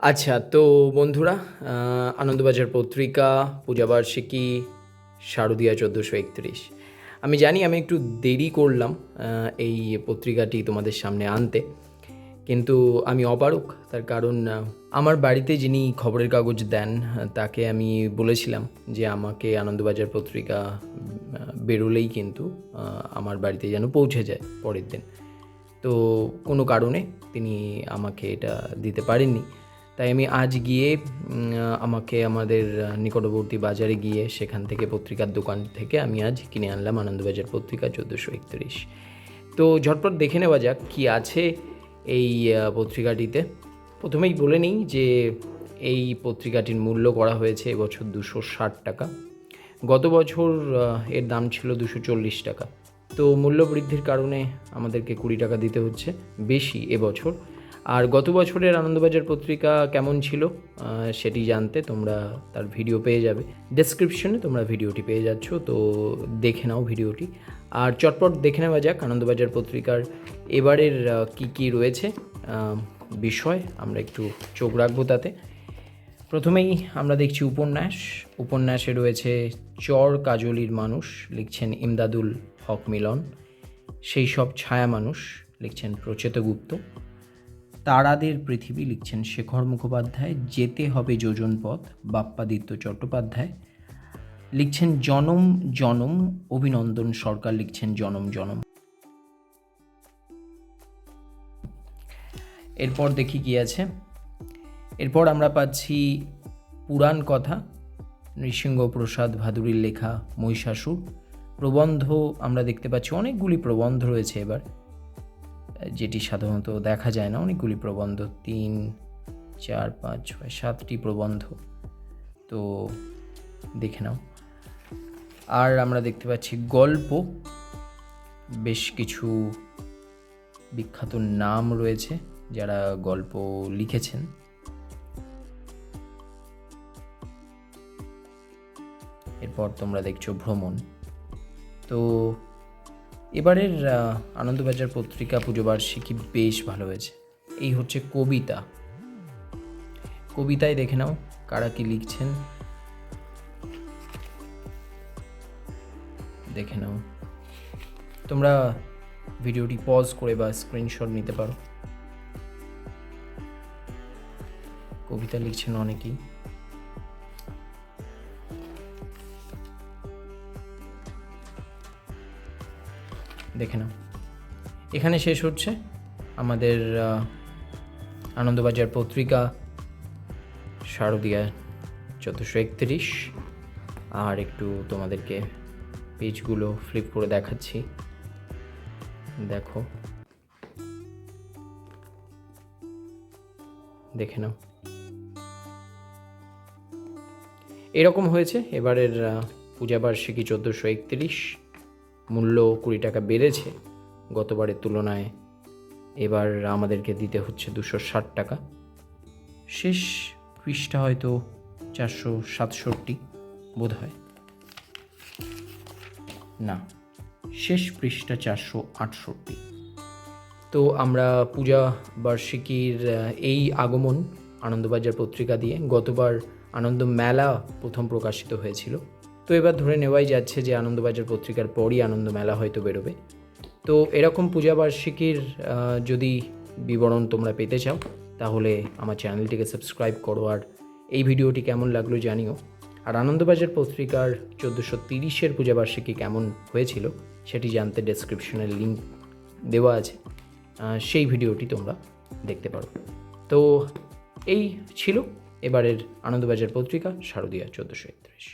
আচ্ছা তো বন্ধুরা আনন্দবাজার পত্রিকা পূজাবার্ষিকী শারদীয়া চোদ্দোশো একত্রিশ। আমি জানি আমি একটু দেরি করলাম এই পত্রিকাটি তোমাদের সামনে আনতে, কিন্তু আমি অপারক তার কারণ আমার বাড়িতে যিনি খবরের কাগজ দেন, তাকে আমি বলেছিলাম যে আমাকে আনন্দবাজার পত্রিকা বেরোলেই কিন্তু আমার বাড়িতে যেন পৌঁছে যায় পরের দিন। তো কোনো কারণে তিনি আমাকে এটা দিতে পারেননি। তাই আমি আজ গিয়ে আমাকে আমাদের নিকটবর্তী বাজারে গিয়ে সেখান থেকে পত্রিকার দোকান থেকে আমি আজ কিনে আনলাম আনন্দবাজার পত্রিকা চোদ্দোশো একত্রিশ। তো ঝটপট দেখে নেওয়া যাক কী আছে এই পত্রিকাটিতে। প্রথমেই বলে নিই যে এই পত্রিকাটির মূল্য করা হয়েছে এবছর দুশো ষাট টাকা। গত বছর এর দাম ছিল দুশো চল্লিশ টাকা। তো মূল্য বৃদ্ধির কারণে আমাদেরকে কুড়ি টাকা দিতে হচ্ছে, বেশি এবছর। আর গত বছরের আনন্দবাজার পত্রিকা কেমন ছিল সেটি জানতে তোমরা তার ভিডিও পেয়ে যাবে। ডেসক্রিপশনে তোমরা ভিডিওটি পেয়ে যাচ্ছ, তো দেখে নাও ভিডিওটি। আর চটপট দেখে নেওয়া যাক আনন্দবাজার পত্রিকার এবারের কি কি রয়েছে বিষয় আমরা একটু চোখ রাখব তাতে। প্রথমেই আমরা দেখছি উপন্যাস। উপন্যাসে রয়েছে, চর কাজলির মানুষ লিখছেন ইমদাদুল হক মিলন। সেই সব ছায়া মানুষ লিখছেন প্রচেত গুপ্ত তারাদের পৃথিবী লিখছেন শেখর মুখোপাধ্যায়, যেতে হবে যোজন পথ বাপ্পাদিত্য চট্টোপাধ্যায়। লিখছেন জনম জনম, অভিনন্দন সরকার লিখছেন জনম জনম। এরপর দেখি কি আছে। এরপর আমরা পাচ্ছি পুরাণ কথা, নৃসিংহ প্রসাদ ভাদুরীর লেখা মহিষাসুর। প্রবন্ধ, আমরা দেখতে পাচ্ছি অনেকগুলি প্রবন্ধ রয়েছে এবার। যেটি সাধারণত দেখা যায় না, অনেকগুলি প্রবন্ধ, তিন, চার, পাঁচ, ছয়, সাতটি প্রবন্ধ। তো দেখে নাও। আর আমরা দেখতে পাচ্ছি গল্প। বেশ কিছু বিখ্যাত নাম রয়েছে যারা গল্প লিখেছেন। এরপর তোমরা দেখছ ভ্রমণ। তো এবারের আনন্দবাজার পত্রিকা পুজো বার্ষিকী বেশ ভালো হয়েছে। এই হচ্ছে কবিতা। কবিতায় দেখে নাও কারা কি লিখছেন। দেখে নাও। তোমরা ভিডিওটি পজ করে বা স্ক্রিনশট নিতে পারো। কবিতা লিখছেন অনেকেই। দেখে নাও। এখানে শেষ হচ্ছে আমাদের আনন্দবাজার পত্রিকা, শারদীয়া চোদ্দোশো একত্রিশ। আর একটু তোমাদেরকে পেজগুলো ফ্লিপ করে দেখাচ্ছি। দেখো। দেখে নাও। এরকম হয়েছে এবারের পূজাবার্ষিকী চোদ্দোশো একত্রিশ। মূল্য কুড়ি টাকা বেড়েছে গতবারের তুলনায়। এবার আমাদেরকে দিতে হচ্ছে দুশো ষাট টাকা। শেষ পৃষ্ঠা হয়তো চারশো সাতষট্টি বোধ হয়। না, শেষ পৃষ্ঠা চারশো আটষট্টি। তো আমরা পূজা বার্ষিকীর এই আগমন আনন্দবাজার পত্রিকা দিয়ে গতবার আনন্দ মেলা প্রথম প্রকাশিত হয়েছিল। তো এবার ধরে নেওয়াই যাচ্ছে যে আনন্দবাজার পত্রিকার পরই আনন্দ মেলা হয়তো বেরোবে। তো এরকম পূজা বার্ষিকীর যদি বিবরণ তোমরা পেতে চাও, তাহলে আমার চ্যানেলটিকে সাবস্ক্রাইব করো আর এই ভিডিওটি কেমন লাগল জানিও। আর আনন্দবাজার পত্রিকার চোদ্দোশো তিরিশের পূজাবার্ষিকী কেমন হয়েছিল, সেটি জানতে ডেসক্রিপশনের লিঙ্ক দেওয়া আছে। সেই ভিডিওটি তোমরা দেখতে পারো। তো এই ছিল এবারের আনন্দবাজার পত্রিকা, শারদীয়া চোদ্দোশো একত্রিশ।